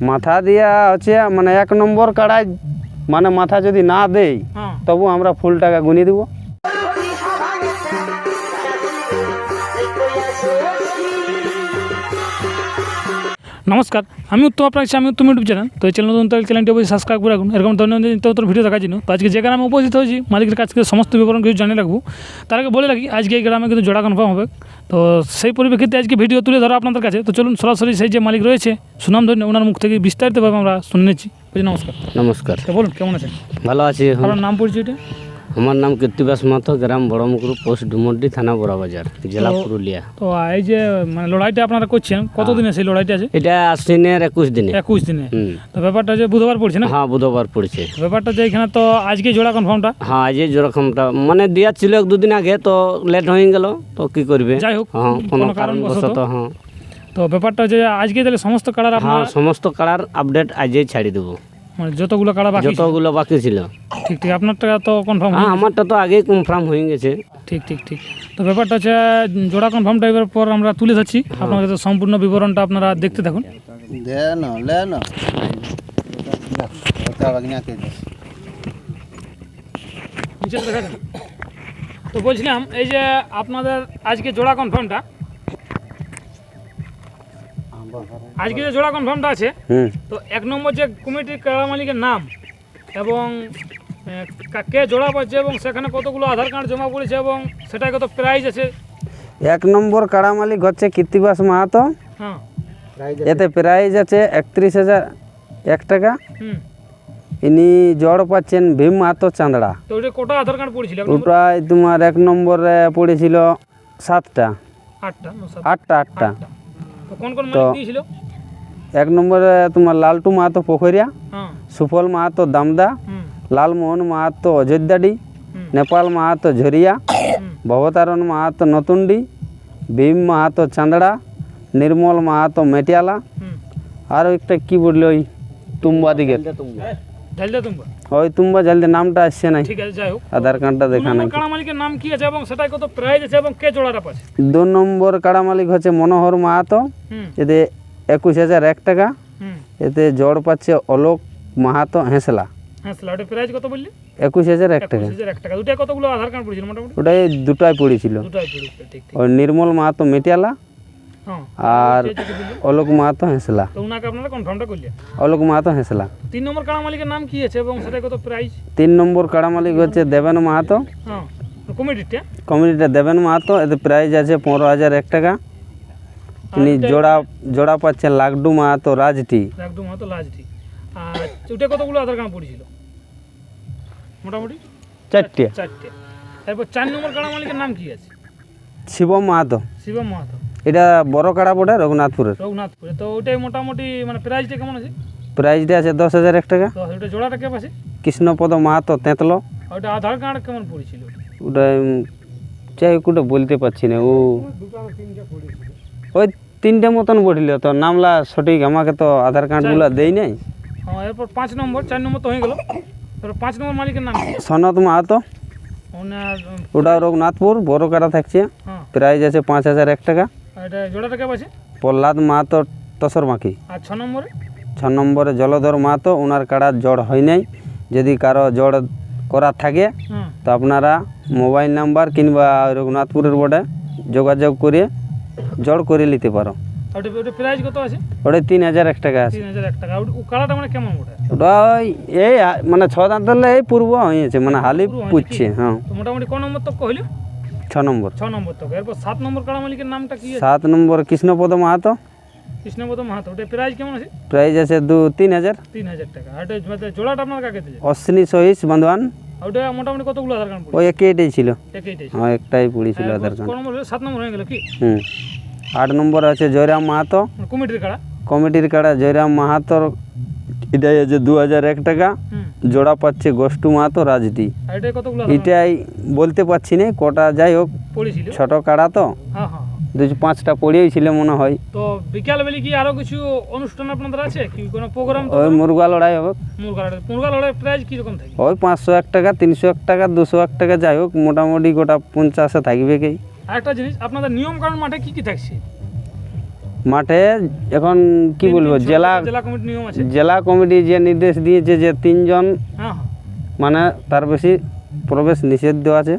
মাথা দিয়া হচ্ছে মানে এক নম্বর কাড়ায় মানে মাথা যদি না দেই হ্যাঁ। তবু আমরা ফুল টাকা গুনিয়ে দেবো। নমস্কার আমি উত্তম আপনার কাছে আমি উত্তম ইউটিউব চ্যানেল তো এই চ্যানেল নতুন তাহলে চ্যানেলটি অবশ্যই সাবস্ক্রাইব করে রাখুন। এরকম দৈনন্দিন নিত্য ভিডিও দেখার জন্য তো আজকে যে গ্রামে উপস্থিত হয়েছি মালিকের কাছ থেকে সমস্ত বিবরণ কিছু জানিয়ে রাখব। তার আগে বলে রাখি আজকে এই গ্রামে কিন্তু জোড়া কনফার্ম হবে। তো সেই পরিপ্রেক্ষিতে আজকে ভিডিও তুলে ধরো আপনাদের কাছে। তো চলুন সরাসরি সেই যে মালিক রয়েছে সুনাম ধন্য ওনার মুখ থেকে বিস্তারিতভাবে আমরা শুনেছি নমস্কার। নমস্কার। তো বলুন কেমন আছেন? ভালো আছি আপনার নাম পরিচয়টা? আমার নাম কীর্তিবাস মাথো গ্রাম বড়মুকুর পোস্ট ডুমড্ডি থানা বড়াবাজার জেলা পুরুলিয়া। তো এই যে মানে লড়াইটা আপনারা করছেন কতদিনে সেই লড়াইটা আছে? এটা আশ্বিনের একুশ দিনে। একুশ দিনে। তো ব্যাপারটা যে বুধবার পড়ছে না? হ্যাঁ বুধবার পড়ছে। ব্যাপারটা যে এখানে তো আজকে জোড়া কনফার্মটা হ্যাঁ আজ যেরকমটা মানে দেওয়ার ছিল এক দুদিন আগে তো লেট হয়ে গেল তো কি করবে? যাই হোক হ্যাঁ কোনো কারণবশত। হ্যাঁ। তো ব্যাপারটা যে আজকে তাহলে সমস্ত কালার হ্যাঁ সমস্ত কালার আপডেট আজই ছাড়ি দেবো। মানে যতগুলো কালার বাকি যতগুলো বাকি ছিল। ঠিক ঠিক আপনারটা তো কনফার্ম হ্যাঁ আমারটা তো আগেই কনফার্ম হয়ে গেছে। ঠিক ঠিক ঠিক। তো ব্যাপারটা হচ্ছে জোড়া কনফার্ম টাইপের পর আমরা তুলে ধরছি। আপনাদের তো সম্পূর্ণ বিবরণটা আপনারা দেখতে থাকুন। তো বলছিলাম এই যে আপনাদের আজকে জোড়া কনফার্মটা আজকে যে জোড়া কনফার্মটা আছে হুম। তো এক নম্বর যে কমিটির কারা মালিকের নাম এবং কা- কে জোড়া পাচ্ছে এবং সেখানে কতগুলো আধার কার্ড জমা পড়েছে এবং সেটাই কত প্রাইজ আছে? এক নম্বর কাড়া মালিক হচ্ছে কীর্তিবাস মাহাতো। হ্যাঁ। এতে প্রাইজ আছে একত্রিশ হাজার এক টাকা। হুম। ইনি জড় পাচ্ছেন ভীম মাহাতো চাঁদড়া। কটা আধার কার্ড পড়েছিল? ওটাই তোমার এক নম্বরে পড়েছিল সাতটা। আটটা আটটা। আটটা। তো কোন কোন তো- মালিক দিয়েছিল এক নম্বরে তোমার লালটু মাহাতো পোখরিয়া হ্যাঁ সুফল মাহাতো দামদা হুম লালমোহন মাহাতো অযোধ্যাডি হুম নেপাল মাহাতো ঝরিয়া হুম ভবতারণ মাহাতো নতুনডি ভীম মাহাতো চাঁদড়া নির্মল মাহাতো মেটিয়ালা হুম আর একটা কি বলল ওই তুম্বা দিকে ঝালদা তুমবা ওই তুম্বা জলদি নামটা আসছে নাই। ঠিক আছে যাই হোক। আধার কার্ডটা দেখা নাই। কারা মালিকের নাম কি আছে এবং সেটাই কত প্রাইজ আছে এবং কে জোড়াটা পাচ্ছে দু নম্বর কাড়া মালিক হচ্ছে মনোহর মাহাতো। এতে একুশ হাজার এক টাকা। এতে জড় পাচ্ছে অলোক মাহাতো হেঁসলা। কত বললি? একুশ হাজার এক টাকা। দুটাই কতগুলো আধার কার্ড পড়েছিল মোটামুটি? ওটাই দুটাই পড়েছিল। দুটাই পড়েছিল ঠিক ঠিক। ওই নির্মল মাহাতো মেটিয়ালা আর অলোক মাহাতো হেঁসলা। তো ওনাকে আপনারা কনফার্মটা করলেন অলোক মাহাতো হেসলা তিন নম্বর কাড়া মালিকের নাম কি আছে এবং সেটা কত প্রাইজ তিন নম্বর কাড়া মালিক হচ্ছে দেবেন মাহাতো হ্যাঁ কমিটিটা কমিটিটা দেবেন মাহাতো এতে প্রাইজ আছে পনেরো হাজার এক টাকা তিনি জোড়া জোড়া পাচ্ছেন লাকডু মাহাতো রাজটি একদম হয়তো লাস্টই আর ওটা কতগুলো আধার কার্ড পড়েছিল মোটামুটি চারটে চারটে তারপর চার নম্বর কাড়া মালিকের নাম কি আছে শিবম মাহাতো শিবম মাহাতো এটা বড় কাড়া পড়ে রঘুনাথপুরের। রঘুনাথপুরে তো ওটাই মোটামুটি মানে প্রাইসটা কেমন আছে? প্রাইজটা আছে দশ হাজার এক টাকা। ওটা জোড়াটা কে পাশে কৃষ্ণপদ মাহাতো তেঁতলো। ওটা আধার কার্ড কেমন পড়েছিল? ওটা যাই হোক ওটা বলতে পারছি না। ও ওই তিনটে মতন পড়িল তো নামলা সঠিক আমাকে তো আধার কার্ডগুলো দেই নাই। হ্যাঁ এরপর পাঁচ নম্বর চার নম্বর তো হয়ে গেল। পাঁচ নম্বর মালিকের নাম সনত মাহাতো। ওটা রঘুনাথপুর বড় কাড়া থাকছে। হ্যাঁ। প্রাইজ আছে পাঁচ হাজার এক টাকা। এটা জোড়াটা প্রহ্লাদ মাহাতো টসর মাখি। আর ছ নম্বরে? ছ নম্বরে জলধর মাহাতো ওনার কাড়ার জড় হয় নাই। যদি কারও জড় করার থাকে তো আপনারা মোবাইল নাম্বার কিংবা রঘুনাথপুরের বোর্ডে যোগাযোগ করে জড় করে নিতে পারো। ওটা তিন হাজার এক টাকা আছে। মানে ওটা এই মানে ছ দাঁত এই পূর্ব হয়েছে মানে হালি পুচ্ছে হ্যাঁ। মোটামুটি ক নম্বর তক হইল ছ নম্বর। ছ নম্বর তক। এরপর সাত নম্বর কারা মালিকের নামটা কি সাত নম্বর কৃষ্ণপদ মাহাতো। কৃষ্ণপদ মাহাতো। ওটা প্রাইস কেমন আছে? প্রাইস আছে দু তিন হাজার। তিন হাজার টাকা। আর মানে জোড়াটা আপনার কাকে দিয়েছে? অশ্বিনী সহিস বান্ধবান। ওটা মোটামুটি কতগুলো আধার কার্ড ওই একটাই ছিল। হ্যাঁ একটাই আধার কার্ড। হলো? সাত নম্বর হয়ে গেল কি? হুম। আট নম্বর আছে জয়রাম মাহাতো। মানে কমিটির কাড়া? কমিটির কাড়া জয়রাম মাহাতোর এটাই আছে দু হাজার এক টাকা। হুম। জোড়া পাচ্ছে মাহাতো এটা কতগুলো আধার এটাই বলতে পারছি না কটা যাই হোক। ছোট কাড়া তো। হ্যাঁ হ্যাঁ পাঁচটা পড়েই ছিল মনে হয়। তো বিকাল বেলা কি আরও কিছু অনুষ্ঠান আপনাদের আছে? কি কোনো প্রোগ্রাম ওই মুরগা লড়াই হবে। মুরগা লড়াই। মুরগা লড়াই প্রাইস কীরকম থাকে? ওই পাঁচশো এক টাকা তিনশো এক টাকা দুশো এক টাকা যাই হোক মোটামুটি গোটা পঞ্চাশে থাকবে কি আরেকটা জিনিস আপনাদের নিয়ম কানুন মাঠে কি কি থাকছে? মাঠে এখন কি বলব জেলা জেলা কমিটি যে নির্দেশ দিয়েছে যে তিনজন হ্যাঁ হ্যাঁ। মানে তার বেশি প্রবেশ নিষিদ্ধ আছে।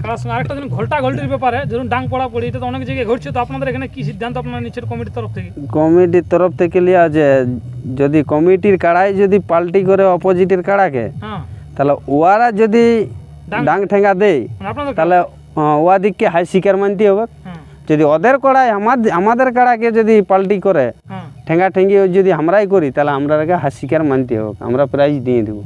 কার সঙ্গে আরেকটা দিন ঘোলটা ঘোলটির ব্যাপারে ধরুন ডাং পড়া পড়ি এটা তো অনেক জায়গায় ঘটছে তো আপনাদের এখানে কি সিদ্ধান্ত আপনার কমিটির তরফ থেকে? কমিটির তরফ থেকে লিয়া যে যদি কমিটির কাড়াই যদি পাল্টি করে অপোজিটের কাড়াকে হ্যাঁ। তাহলে ওয়ারা যদি ডাং- ঠেঙ্গা দেয় মানে তাহলে হাই শিকার মানতে হবে। যদি ওদের কড়াই আমাদের আমাদের কাড়াকে যদি পাল্টি করে হ্যাঁ। ঠেঙ্গা ঠেঙ্গি যদি আমরাই করি তাহলে আমরা হাই শিকার মানতে হবে আমরা প্রাইজ দিয়ে দেবো।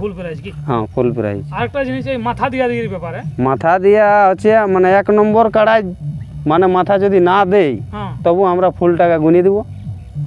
ভুল প্রাইজ কি? হ্যাঁ ফুল প্রাইজ আরেকটা জিনিস এই মাথা দিয়া দিগির ব্যাপারে। মাথা দিয়া হচ্ছে মানে এক নম্বর কাড়াই মানে মাথা যদি না দেই হ্যাঁ। তবু আমরা ফুল টাকা গুনি দেবো।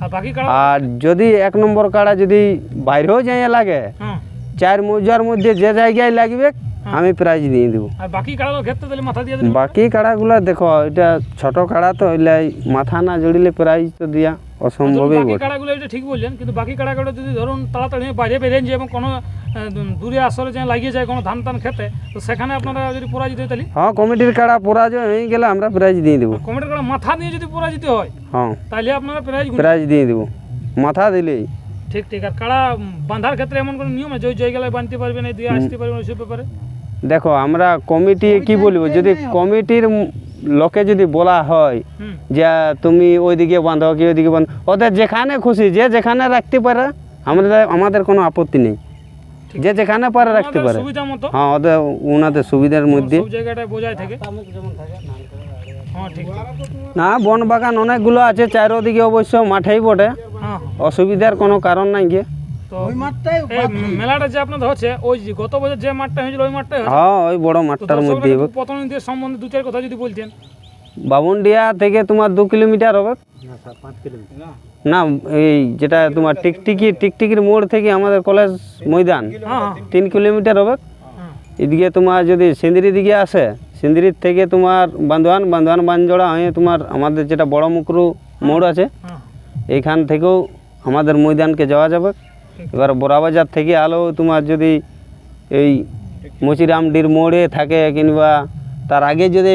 আর বাকি কাড়া? আর যদি এক নম্বর কাড়া যদি বাইরেও যাই লাগে হ্যাঁ। চার মৌজার মধ্যে যে জায়গায় লাগবে আমি প্রাইজ দিয়ে দেবো আর বাকি কাড়ার ক্ষেত্রে তাহলে মাথা দিয়ে দিন বাকি কাড়াগুলো দেখো এটা ছোট কাড়া তো ওইলে মাথা না জড়িলে প্রাইজ তো দিয়া অসম্ভবই বাকি বটে কাড়াগুলো এটা ঠিক বললেন কিন্তু বাকি কাড়াগুলো যদি ধরুন তাড়াতাড়ি বাইরে বেরিয়ে যায় এবং কোনো আহ, দূরে আসলে যে লাগিয়ে যায় কোনো ধান টান খেতে তো সেখানে আপনারা যদি পরাজিত হয় তাহলে হ্যাঁ কমিটির কাড়া পরাজয় হয়ে গেলে আমরা প্রাইজ দিয়ে দেবো কমিটির কাড়া মাথা দিয়ে যদি পরাজিত হয় হ্যাঁ তাহলে আপনারা প্রাইজ প্রাইজ দিয়ে দেবো মাথা দিলেই ঠিক ঠিক আর কাড়া উম, বাঁধার ক্ষেত্রে এমন কোনো নিয়ম আছে ওই জায়গায় বাঁধতে পারবেন এই দিয়ে আসতে পারবেন ওইসব ব্যাপারে দেখো আমরা কমিটি কি বলব? যদি কমিটির লোকে যদি বলা হয় যে তুমি ওইদিকে বাঁধো কি ওইদিকে বাঁধো ওদের যেখানে খুশি যে যেখানে রাখতে পারে আমাদের আমাদের কোনো আপত্তি নেই। যে যেখানে পারে রাখতে পারে। হ্যাঁ ওদের ওনাদের সুবিধার মধ্যে। হ্যাঁ। না বন বাগান অনেকগুলো আছে চারোদিকে অবশ্য মাঠেই বটে। হ্যাঁ অসুবিধার কোনো কারণ নাই গিয়ে তো এই মেলাটা যে আপনাদের হচ্ছে ওই যে গত বছর যে মাঠটা হয়েছিল ওই মাঠটাই হ্যাঁ ওই বড় মাঠটার মধ্যে দর্শকরা একটু সম্বন্ধে দু চার কথা যদি বলতেন। বাবুনডিয়া থেকে তোমার দু কিলোমিটার হবে। না এই যেটা তোমার টিকটিকি টিকটিকির মোড় থেকে আমাদের কলেজ ময়দান তিন কিলোমিটার। হবে। হ্যাঁ। এদিকে তোমার যদি সিন্দিরি দিকে আসে সিন্দিরির থেকে তোমার বান্দোয়ান বান্দোয়ান বানজোড়া হয়ে তোমার আমাদের যেটা বড় মুকরু মোড় আছে হ্যাঁ। এইখান থেকেও আমাদের ময়দানকে যাওয়া যাবে। এবার বড়াবাজার থেকে আলো তোমার যদি এই মুচিরামডির মোড়ে থাকে কিংবা তার আগে যদি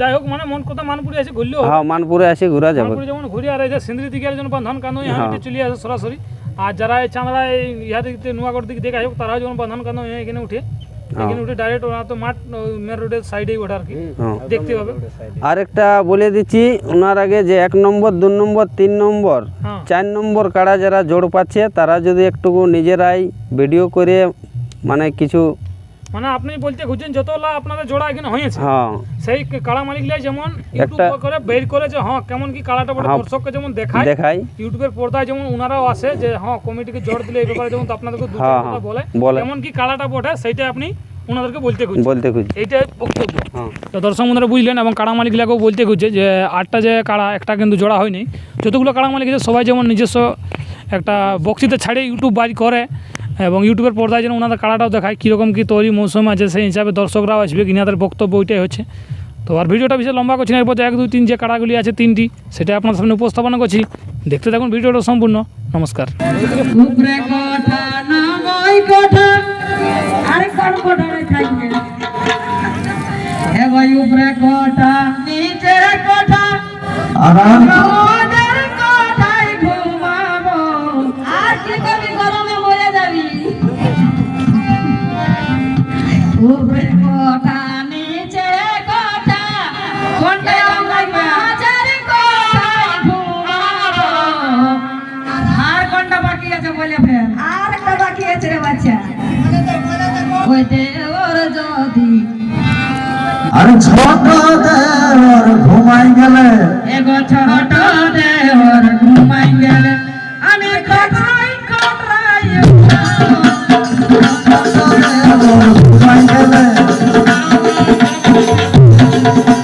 যাই হোক মানে মন কথা মানপুরে আছে ঘুরলেও হ্যাঁ মানপুরে এসে ঘোরা যাবে। মানপুরে যেমন ঘুরে আর এই যে সিন্দ্রি দিকে আর বাঁধন বন্ধন হ্যাঁ। এখানে চলে আসে সরাসরি। আর যারা এই চাঁদরা এই ইহা দিকে নোয়াগড় দিকে দেখা হোক তারাও যেমন বন্ধন কান্দ এখানে উঠে। আর আরেকটা বলে দিচ্ছি ওনার আগে যে এক নম্বর দু নম্বর তিন নম্বর চার নম্বর কাড়া যারা জোর পাচ্ছে তারা যদি একটুকু নিজেরাই ভিডিও করে মানে কিছু মানে আপনি বলতে খুঁজছেন যতলা আপনাদের জোড়া এখানে হয়েছে। হ্যাঁ। সেই কাড়া মালিকলাই যেমন ইউটিউব করে বের করে যে হ্যাঁ কেমন কি কাড়াটা বলে হ্যাঁ। দর্শককে যেমন দেখায় দেখাই ইউটিউবের পর্দায় যেমন ওনারাও আসে যে হ্যাঁ কমিটিকে জোর দিলে এই ব্যাপারে যেমন তো আপনাদেরকে দু হ্যাঁ, কথা বলে। কেমন কি কাড়াটা বটে সেইটা আপনি ওনাদেরকে বলতে খুঁজছেন। বলতে খুঁজি এইটাই বক্তব্য। হ্যাঁ। তো দর্শক বন্ধুরা বুঝলেন এবং কাড়া মালিকগুলোকেও বলতে খুঁজছে যে আটটা যে কাড়া একটা কিন্তু জোড়া হয়নি। যতগুলো কাড়া মালিক আছে সবাই যেমন নিজস্ব একটা বক্তৃতা ছাড়ে ইউটিউব বাজ করে এবং ইউটিউবের পর্দায় যেন ওনাদের কাড়াটাও দেখায় কীরকম কী তৈরি মৌসুম আছে সেই হিসাবে দর্শকরাও আসবে কিনাদের বক্তব্য ওইটাই হচ্ছে। তো আর ভিডিওটা বেশি লম্বা করছি না এরপর এক দুই তিন যে কাড়াগুলি আছে তিনটি সেটা আপনার সামনে উপস্থাপনা করছি। দেখতে থাকুন ভিডিওটা সম্পূর্ণ। নমস্কার। উপরে উপরে কোঠা নিচে কোঠা কোনটা কোঠায় ঘুমাবো আর কোনটা বাকি আছে বলে ফের আর একটা বাকি আছে রে বাচ্চা। ওই দেওর যদি আরে ছোট দেওর ঘুমাই গেলে। এগো ছোট আমি থাকলেই